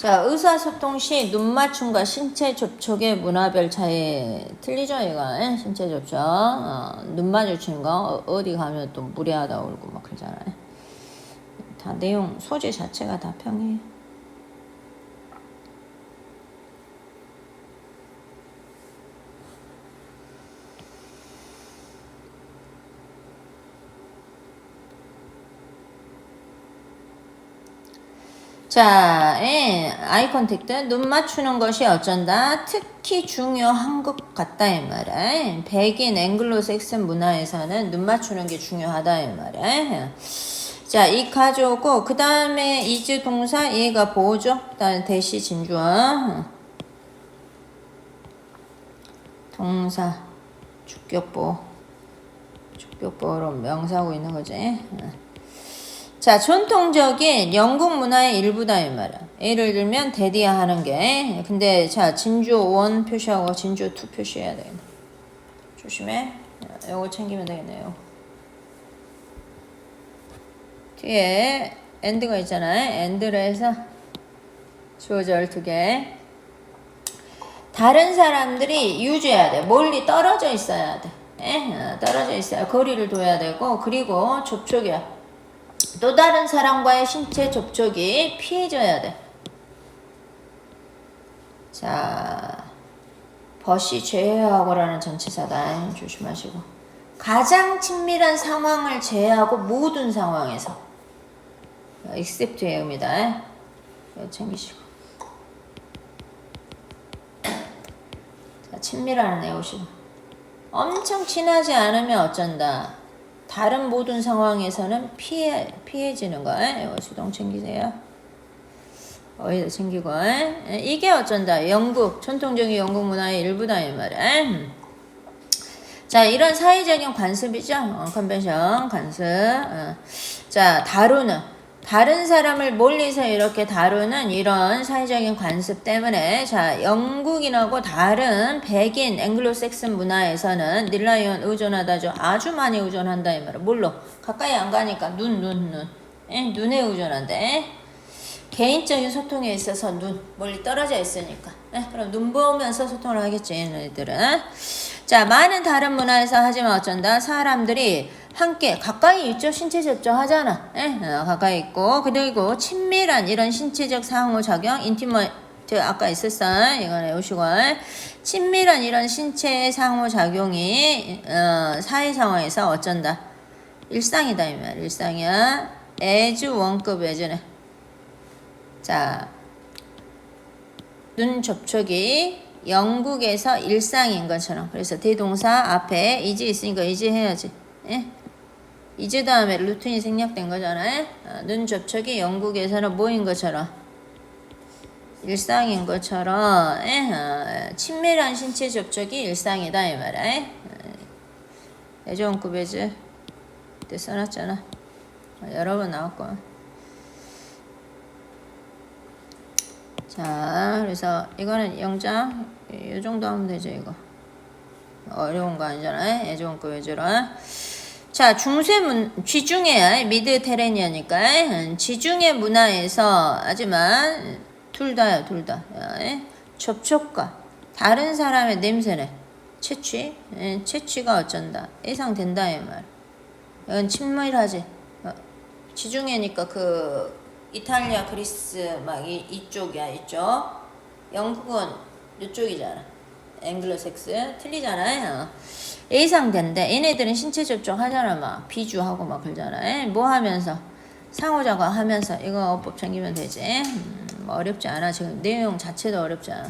자, 의사소통 시 눈 맞춤과 신체 접촉의 문화별 차이 틀리죠, 이거? 예? 신체 접촉. 어, 눈 마주치는 거 어, 어디 가면 또 무례하다 울고 막 그러잖아요. 다 내용, 소재 자체가 다 평이에요. 자, 예, 아이 컨택트 눈 맞추는 것이 어쩐다 특히 중요한 것 같다 이 말이야. 백인 앵글로색슨 문화에서는 눈 맞추는 게 중요하다 이 말이야. 자, 이 가져오고 그 다음에 이즈 동사 얘가 보죠. 그다음 대시 진주어 동사 주격보 주격보로 명사하고 있는 거지. 어. 자, 전통적인 영국 문화의 일부다 이 말이야. 예를 들면 데디아 하는 게 근데 자 진주 원 표시하고 진주 투 표시해야 되겠네. 조심해. 이거 챙기면 되겠네요. 뒤에 엔드가 있잖아요. 엔드를 해서 주어절 두 개. 다른 사람들이 유지해야 돼. 멀리 떨어져 있어야 돼. 예? 어, 떨어져 있어야 거리를 둬야 되고 그리고 접촉이야. 또 다른 사람과의 신체 접촉이 피해져야 돼. 자, 벗이 제외하고라는 전치사다. 조심하시고. 가장 친밀한 상황을 제외하고 모든 상황에서. except의 의미다. 챙기시고. 자, 친밀한 애오시고. 엄청 친하지 않으면 어쩐다. 다른 모든 상황에서는 피해 피해지는 거. 수동 챙기세요. 어디다 챙기고 이게 어쩐다. 영국 전통적인 영국 문화의 일부다 이 말이야. 자 이런 사회적인 관습이죠. 어, 컨벤션 관습. 어. 자 다루는 다른 사람을 멀리서 이렇게 다루는 이런 사회적인 관습 때문에 자 영국인하고 다른 백인 앵글로색슨 문화에서는 닐라이온 의존하다죠 아주 많이 의존한다 이 말이야 뭘로 가까이 안 가니까 눈 눈눈 에? 눈에 의존한대 개인적인 소통에 있어서 눈 멀리 떨어져 있으니까. 에? 그럼 눈 보면서 소통을 하겠지 얘네들은. 자 많은 다른 문화에서 하지만 어쩐다? 사람들이 함께 가까이 있죠 신체 접촉하잖아. 예? 어, 가까이 있고. 그리고 친밀한 이런 신체적 상호작용 인티머 저 아까 있었어. 이거는 요시고 친밀한 이런 신체 상호작용이 어, 사회 상황에서 어쩐다? 일상이다 이 말. 일상이야. as 원급 예전에 자 눈 접촉이 영국에서 일상인 것처럼 그래서 대동사 앞에 이지 있으니까 이지 해야지 예? 이제 다음에 루틴이 생략된 거잖아요. 어, 눈 접촉이 영국에서는 뭐인 것처럼 일상인 것처럼 에? 어, 친밀한 신체 접촉이 일상이다 이 말이야. 애정급 배즈 때 써놨잖아. 어, 여러 번 나왔고. 자, 그래서 이거는 영장 이 정도 하면 되죠 이거. 어려운 거 아니잖아요. 애정급 배즈로. 자, 중세문, 지중해, 미드테레니아니까, 지중해 문화에서, 하지만, 둘 다요, 둘 다. 예? 접촉과 다른 사람의 냄새네. 채취, 예, 채취가 어쩐다. 예상된다, 이 말. 이건 친밀하지. 어, 지중해니까 그, 이탈리아, 그리스, 막, 이, 이쪽이야, 이쪽. 영국은 이쪽이잖아. 앵글로색스. 틀리잖아요. 예상된대. 얘네들은 신체 접촉 하잖아, 막. 비주하고 막 그러잖아. 뭐 하면서? 상호작용 하면서. 이거 어법 챙기면 되지. 음, 뭐 어렵지 않아. 지금 내용 자체도 어렵지 않아.